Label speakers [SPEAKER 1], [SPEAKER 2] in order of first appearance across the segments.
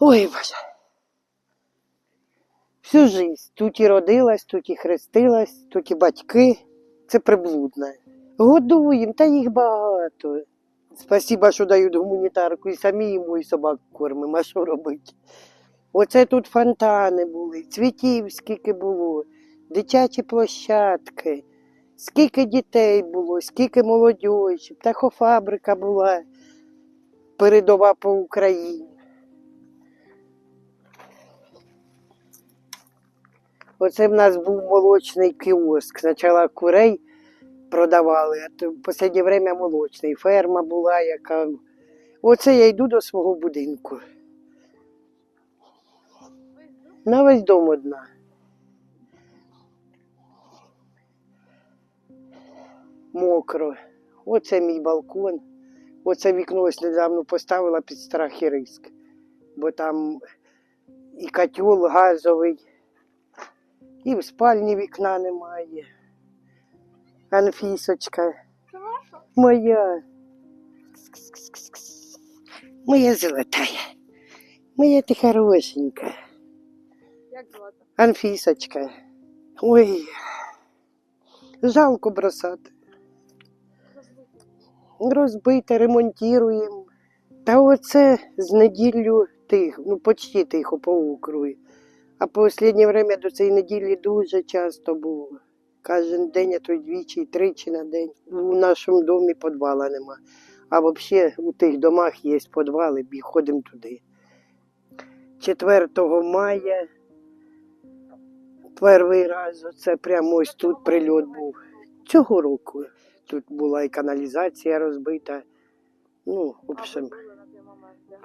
[SPEAKER 1] Ой, Боже. Всю жизнь. Тут і родилась, тут і хрестилась, тут і батьки. Це приблудне. Годуємо, та їх багато. Спасіба, що дають гуманітарку, і самі йому і собак кормимо, а що робити? Оце тут фонтани були, цвітів скільки було, дитячі площадки, скільки дітей було, скільки молодіжі, птахофабрика була передова по Україні. Оце в нас був молочний кіоск. Спочатку курей продавали, а то в останнє время молочний. Ферма була, яка. Оце я йду до свого будинку. На весь дом одна. Мокро. Оце мій балкон. Оце вікно ось недавно поставила під страх і риск. Бо там і котел газовий, і в спальні вікна немає. Анфісочка. Моя. Моя золотая. Моя ти хорошенька.
[SPEAKER 2] Як?
[SPEAKER 1] Анфісочка. Ой. Жалко бросати. Розбите, ремонтуємо. Та оце з неділю тихо, ну почти тихо по. А по останнє время до цієї неділі дуже часто було. Кожен день, а то й двічі, тричі на день. У нашому домі підвала нема. А взагалі у тих домах є підвали, і ходимо туди. 4 мая перший раз оце прямо ось тут прильот був. Цього року. Тут була і каналізація розбита. Ну, в общем,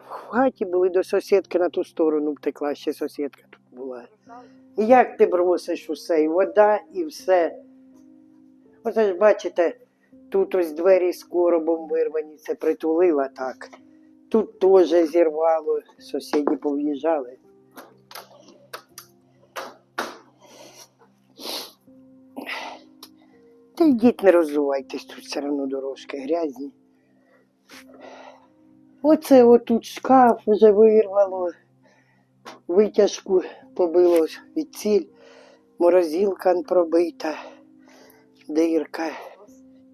[SPEAKER 1] в хаті були до сусідки на ту сторону втекла, ще сусідка була. І Як ти бросиш усе, і вода, і все. Оце ж бачите, тут ось двері з коробом вирвані, це притулила так. Тут теж зірвало, сусіди пов'їжджали. Та йдіть не роззувайтесь, тут все одно дорожки грязні. Оце отут шкаф вже вирвало, витяжку побило від ціль, морозилка пробита, дирка.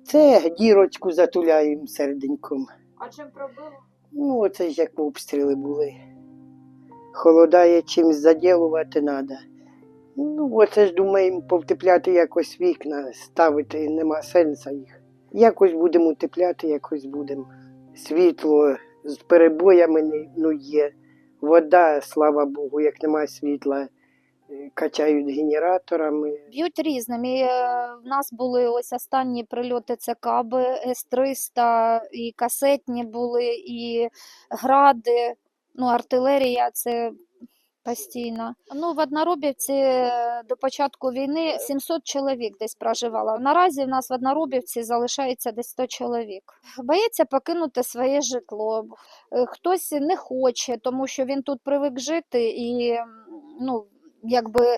[SPEAKER 1] Це дірочку затуляємо серденьком.
[SPEAKER 2] А чим пробило?
[SPEAKER 1] Ну, оце ж як обстріли були. Холодає чимось заділувати треба. Ну, оце ж думаємо повтепляти якось вікна, ставити нема сенсу їх. Якось будемо утепляти, якось будемо. Світло з перебоями ну, є. Вода, слава Богу, як немає світла, е, качають генераторами.
[SPEAKER 3] Б'ють різними. Е, В нас були ось останні прильоти це каби С-300, і касетні були, і гради, ну, артилерія це постійно. Ну, в Одноробівці е, до початку війни 700 чоловік десь проживало. Наразі в нас в Одноробівці залишається десь 100 чоловік. Боїться покинути своє житло. Е, Хтось не хоче, тому що він тут привик жити і ну, якби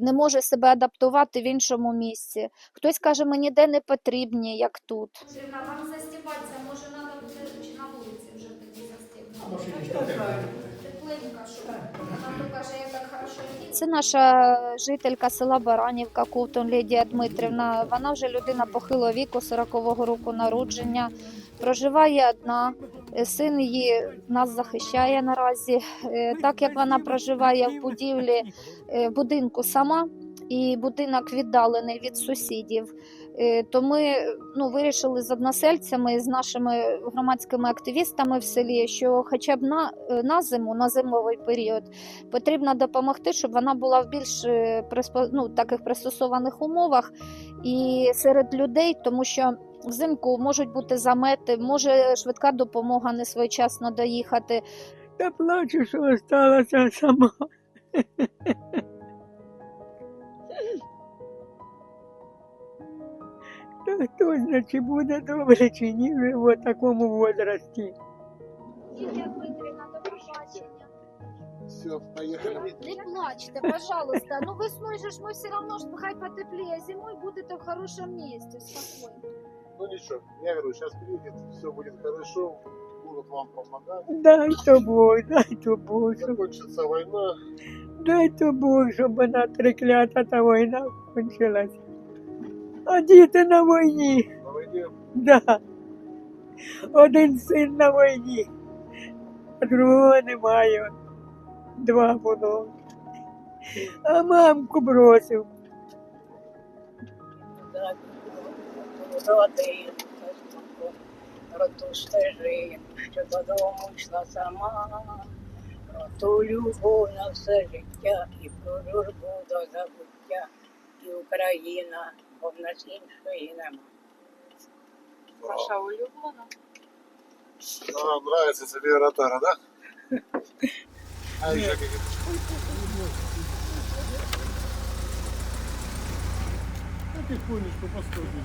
[SPEAKER 3] не може себе адаптувати в іншому місці. Хтось каже, мені де не потрібні, як тут.
[SPEAKER 4] Вам застібатися, може, треба буде чи на вулиці вже тоді застібати. Тепленько, що вона то каже, я так хорошо їду.
[SPEAKER 3] Це наша жителька села Баранівка, Ковтун Лідія Дмитрівна. Вона вже людина похилого віку, 40-го року народження. Проживає одна. Е, Син її нас захищає наразі. Е, Так як вона проживає в будівлі е, в будинку сама, і будинок віддалений від сусідів. е, То ми ну, вирішили з односельцями, з нашими громадськими активістами в селі, що хоча б на, е, на зиму, на зимовий період, потрібно допомогти, щоб вона була в більш е, ну, таких пристосованих умовах і серед людей, тому що взимку можуть бути замети, може швидка допомога не своєчасно доїхати.
[SPEAKER 1] Я плачу, що осталася сама. Та хто знає, чи буде добре, чи ні вже в такому возрасті.
[SPEAKER 3] Лідія Дмитрівна, до побачення.
[SPEAKER 5] Все, поехали.
[SPEAKER 3] Не плачте, пожалуйста. Ну весною же ж ми все равно ж хай потеплее, зимой будете в хорошем месте, спокойно.
[SPEAKER 5] Ну ничего, я говорю, сейчас приедет, все будет хорошо, будут вам помогать.
[SPEAKER 6] Дай то Бог, дай то Бог, щоб,
[SPEAKER 5] Закончится война.
[SPEAKER 6] дай то Бог, щоб вона треклята та війна кончилась. А діти на війні,
[SPEAKER 5] На войне
[SPEAKER 6] да. Один син на війні, а другого немає. Два було. А мамку бросив.
[SPEAKER 7] Родин, роту стежин, що додому йшла сама, про ту любов на все життя і про дружбу до Україна, бо в нас іншої нема.
[SPEAKER 2] Ваша улюблена?
[SPEAKER 5] Да, нравится тебе ротара, да? А еще какие
[SPEAKER 8] Потихонечку, постойте.